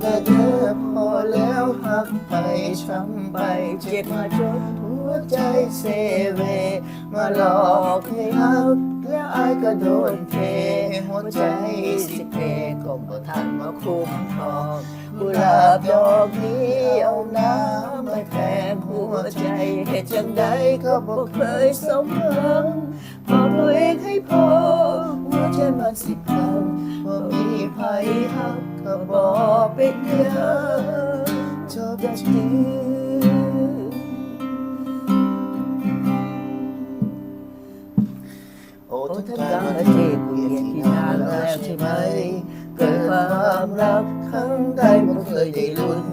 แต่เธอพอแล้วหักไปช้ำไปเจ็บมาจนหัวใจเซเว มาหลอกให้หักแล้วไอายก็โดนเทหัวใจสิเพก็บ่ทันมาคุ้มครองกุหลาบดอกนี้เอาน้ำมาแทนหัวใจเหตุจังใดก็บ่เคยสมหวังบอกตัวเองให้พอหัวใจมันสิพังบ่มีภัยหัก ก็บอกเป็นหยังจบจืโอ้โอ้ทุกกาการเทเทพพเวีเวียยนที่นานานนแล้แล้ววใช่ใช่ไหม เกิดความรักครั้งใดไม่เคยได้ลุ้น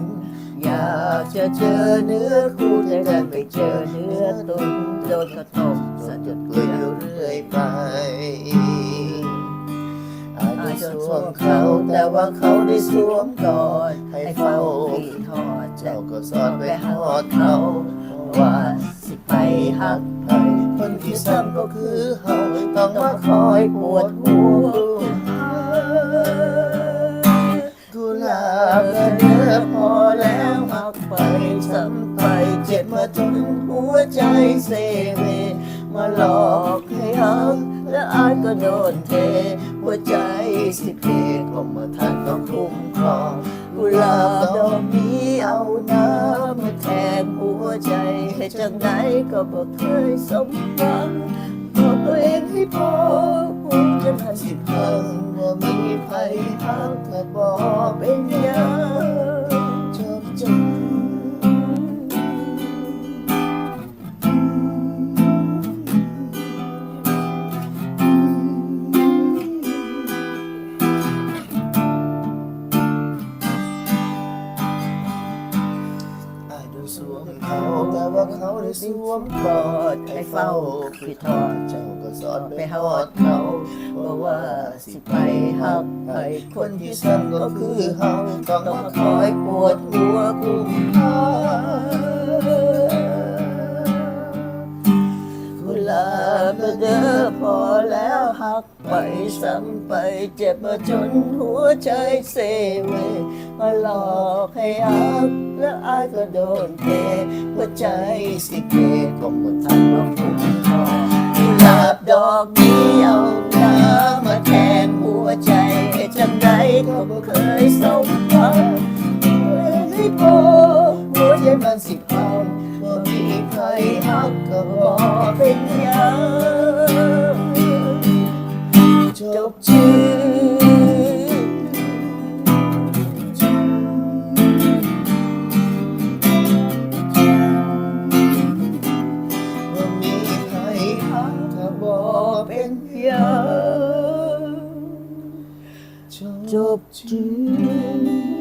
อยากจะเจอเนื้อคู่แต่ดันไปเจอเนื้อตุนโดนกระทบสะดุดเกลียวเรื่อยไป สวมเขา แต่ว่าเขาได้สวมกอนให้เฝ้าพี่ทอดเจ้าก็สอนไปหอดเขาว่าสิไปหักไปคนที่ซ้ำก็คือเฮาต้องมาคอยปวดหัวกุหลาบและเนื้อพอแล้วหักไปซ้ำไปเจ็บมาจนหัวใจเซเวมาหลอกให้หักและอายก็โดนเท หัวใจสิเพกลมาทันต้องคุ้มครองกุหลาบดอกนี้เอาน้ำมาแทนหัวใจให้จังไหนก็บอกเคยสมหวังบอกตัวเองให้พอหัวใจมันสิพังว่ามีใครทักแต่บอกเป็นยัง สวมกอดให้เฝ้าคิดทอดเจ้าก็สอนไปหอดเขาบอกว่าสิไปหักไปคนที่ซ้ำก็คือเฮาต้องมาคอยปวดหัวกุมพา ไปซ้ำไปเจ็บมาจนหัวใจเซเมมาหลอกให้อักและอายก็โดนเทหัวใจสิเกก็หมดทันมาฟุ้งครอกุหลาบดอกนี้เอาน้ำมาแทนหัวใจจะได้ก็บ่เคย จบชื่อว่ามีใครหักถ้าบอกเป็นหยังจบจริง